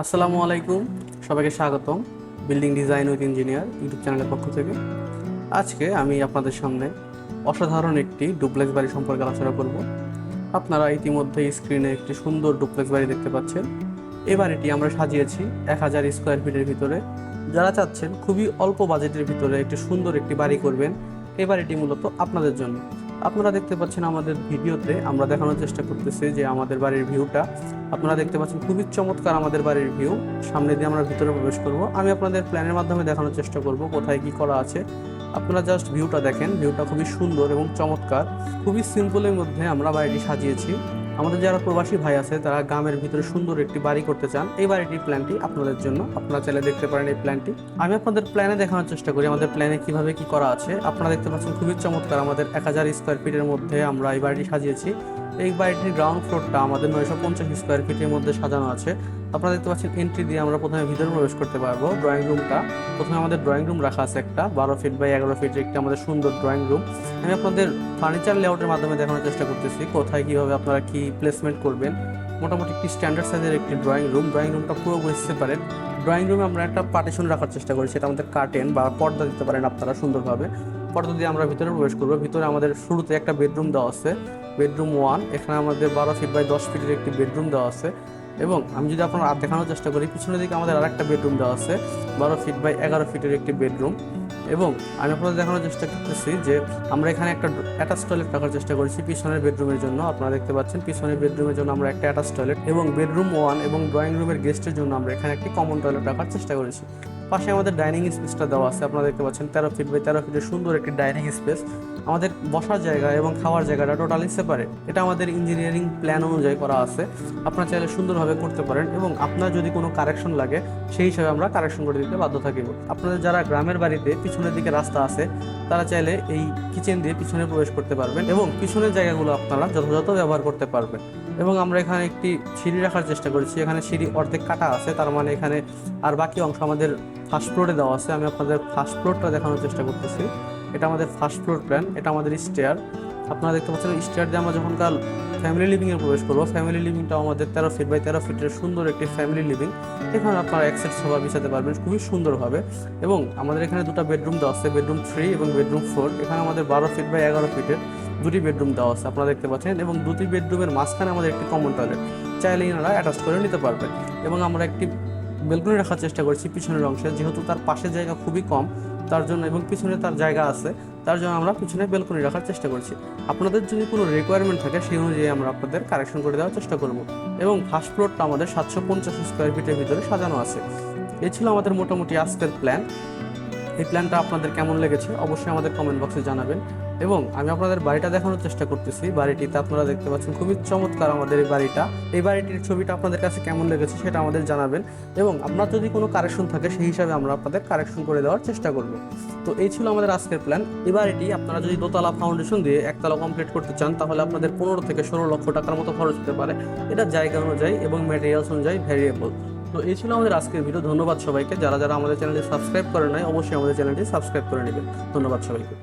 আসসালামু আলাইকুম, সবাইকে স্বাগতম building design with engineer YouTube চ্যানেলের পক্ষ থেকে। আজকে আমি আপনাদের সামনে অসাধারণ একটি ডুপ্লেক্স বাড়ি সম্পর্কে আলোচনা করব। আপনারা ইতিমধ্যে স্ক্রিনে একটি সুন্দর ডুপ্লেক্স বাড়ি দেখতে পাচ্ছেন। এই বাড়িটি আমরা সাজিয়েছি এক হাজার স্কোয়ার ফিটের ভিতরে। যারা চাচ্ছেন খুবই অল্প বাজেটের ভিতরে একটি সুন্দর একটি বাড়ি করবেন এই বাড়িটি মূলত আপনাদের জন্য। আপনারা দেখতে পাচ্ছেন আমাদের ভিডিওতে আমরা দেখানোর চেষ্টা করতেছি যে আমাদের বাড়ির ভিউটা আপনারা দেখতে পাচ্ছেন খুবই চমৎকার আমাদের বাড়ির ভিউ সামনে দিয়ে আমরা ভিতরে প্রবেশ করব। আমি আপনাদের প্ল্যানের মাধ্যমে দেখানোর চেষ্টা করব কোথায় কি করা আছে। আপনারা জাস্ট ভিউটা দেখেন। ভিউটা খুবই সুন্দর এবং চমৎকার। খুবই সিম্পলের মধ্যে আমরা বাড়িটি সাজিয়েছি। আমাদের যারা প্রবাসী ভাই আছে, তারা গ্রামের ভিতরে সুন্দর একটি বাড়ি করতে চান, এই বাড়িটির প্ল্যানটি আপনাদের জন্য। আপনারা চাইলে দেখতে পারেন এই প্ল্যানটি আমি আপনাদের প্ল্যানে দেখানোর চেষ্টা করি আমাদের প্ল্যানে কীভাবে কি করা আছে। আপনারা দেখতে পাচ্ছেন খুবই চমৎকার আমাদের এক হাজার স্কোয়ার ফিটের মধ্যে আমরা এই বাড়িটি সাজিয়েছি। এই বাড়িটির গ্রাউন্ড ফ্লোরটা আমাদের নয়শো পঞ্চাশ স্কোয়ার ফিটের মধ্যে সাজানো আছে। আপনারা দেখতে পাচ্ছেন এন্ট্রি দিয়ে আমরা প্রথমে ভিতরে প্রবেশ করতে পারব ড্রয়িং রুমটা প্রথমে আমাদের ড্রয়িং রুম রাখা আছে একটা, বারো ফিট বাই এগারো ফিটের একটি আমাদের সুন্দর ড্রয়িং রুম আমি আপনাদের ফার্নিচার লেআউটের মাধ্যমে দেখানোর চেষ্টা করতেছি, কোথায় কীভাবে আপনারা কি প্লেসমেন্ট করবেন। মোটামুটি একটি স্ট্যান্ডার্ড সাইজের একটি ড্রয়িং রুম ড্রয়িং রুমটা পুরো বুঝতে পারেন ড্রয়িং রুমে আমরা একটা পার্টিশন রাখার চেষ্টা করি, সেটা আমাদের কার্টেন বা পর্দা দিতে পারেন আপনারা সুন্দরভাবে। পর্দা দিয়ে আমরা ভিতরে প্রবেশ করব। ভিতরে আমাদের শুরুতে একটা বেডরুম দেওয়া আছে। বেডরুম ওয়ান, এখানে আমাদের বারো ফিট বাই দশ ফিটের একটি বেডরুম দেওয়া আছে। এবং আমি যদি আপনার আর দেখানোর চেষ্টা করি, পিছনের দিকে আমাদের আরেকটা বেডরুম দেওয়া আছে, বারো ফিট বাই এগারো ফিটের একটি বেডরুম। এবং আমি আপনাদের দেখানোর চেষ্টা করতেছি যে, আমরা এখানে একটা অ্যাটাচ টয়লেট রাখার চেষ্টা করেছি পিছনের বেডরুমের জন্য। আপনারা দেখতে পাচ্ছেন, পিছনের বেডরুমের জন্য আমরা একটা অ্যাটাচ টয়লেট এবং বেডরুম ওয়ান এবং ড্রয়িং রুমের গেস্টের জন্য আমরা এখানে একটি কমন টয়লেট রাখার চেষ্টা করেছি। পাশে আমাদের ডাইনিং স্পেসটা দেওয়া আছে, আপনারা দেখতে পাচ্ছেন, তেরো ফিট বাই তেরো ফিটের সুন্দর একটি ডাইনিং স্পেস আমাদের বসার জায়গা এবং খাওয়ার জায়গাটা টোটালি সেপারেট এটা আমাদের ইঞ্জিনিয়ারিং প্ল্যান অনুযায়ী করা আছে। আপনারা চাইলে সুন্দরভাবে করতে পারেন এবং আপনার যদি কোনো কারেকশন লাগে, সেই হিসাবে আমরা কারেকশন করে দিতে বাধ্য থাকিব আপনাদের যারা গ্রামের বাড়িতে পিছনের দিকে রাস্তা আছে, তারা চাইলে এই কিচেন দিয়ে পিছনে প্রবেশ করতে পারবেন এবং পিছনের জায়গাগুলো আপনারা যথাযথ ব্যবহার করতে পারবেন। এবং আমরা এখানে একটি সিঁড়ি রাখার চেষ্টা করেছি। এখানে সিঁড়ি অর্ধেক কাটা আছে, তার মানে এখানে আর বাকি অংশ আমাদের ফার্স্ট ফ্লোরে দেওয়া আছে। আমি আপনাদের ফার্স্ট ফ্লোরটা দেখানোর চেষ্টা করতেছি। এটা আমাদের ফার্স্ট ফ্লোর প্ল্যান এটা আমাদের স্টেয়ার আপনারা দেখতে পাচ্ছেন স্টেয়ার দিয়ে আমরা যখন কাল ফ্যামিলি লিভিংয়ে প্রবেশ করব ফ্যামিলি লিভিংটাও আমাদের তেরো ফিট বাই তেরো ফিটের সুন্দর একটি ফ্যামিলি লিভিং এখানে আপনারা সেট সোফা বিছাতে পারবেন, খুবই সুন্দরভাবে। এবং আমাদের এখানে দুটো বেডরুম দেওয়া আছে বেডরুম থ্রি এবং বেডরুম ফোর এখানে আমাদের বারো ফিট বাই এগারো ফিটের দুটি বেডরুম দেওয়া আছে, আপনারা দেখতে পাচ্ছেন। এবং দুটি বেডরুমের মাঝখানে আমাদের একটি কমন টয়লেট চাইলে এনারা অ্যাটাচ করে নিতে পারবেন। এবং আমরা একটি বেলকনি রাখার চেষ্টা করছি পিছনের অংশে। যেহেতু তার পাশে জায়গা খুবই কম, তার জন্য এবং পিছনে তার জায়গা আছে, তার জন্য আমরা পিছনে বেলকনি রাখার চেষ্টা করছি। আপনাদের যদি কোনো রিকোয়ারমেন্ট থাকে, সেই অনুযায়ী আমরা আপনাদের কারেকশন করে দেওয়ার চেষ্টা করব। এবং ফার্স্ট ফ্লোরটা আমাদের সাতশো পঞ্চাশ স্কোয়ার ফিটের ভিতরে সাজানো আছে। এ ছিল আমাদের মোটামুটি আজকের প্ল্যান এই প্ল্যানটা আপনাদের কেমন লেগেছে অবশ্যই আমাদের কমেন্ট বক্সে জানাবেন। এবং আমি আপনাদের বাড়িটা দেখানোর চেষ্টা করতেছি। বাড়িটিতে আপনারা দেখতে পাচ্ছেন খুবই চমৎকার আমাদের এই বাড়িটা। এই বাড়িটির ছবিটা আপনাদের কাছে কেমন লেগেছে সেটা আমাদের জানাবেন। এবং আপনার যদি কোনো কারেকশন থাকে সেই হিসাবে আমরা আপনাদের কারেকশন করে দেওয়ার চেষ্টা করব। তো এই ছিল আমাদের আজকের প্ল্যান এই বাড়িটি আপনারা যদি দোতলা ফাউন্ডেশন দিয়ে একতলা কমপ্লিট করতে চান, তাহলে আপনাদের পনেরো থেকে ষোলো লক্ষ টাকার মতো খরচ হতে পারে। এটা জায়গা অনুযায়ী এবং ম্যাটেরিয়ালস অনুযায়ী ভ্যারিয়েবল তো এই ছিল আমাদের আজকের ভিডিও ধন্যবাদ সবাইকে। যারা যারা আমাদের চ্যানেলটি সাবস্ক্রাইব করে নাই, অবশ্যই আমাদের চ্যানেলটি সাবস্ক্রাইব করে নেবেন। ধন্যবাদ সবাইকে।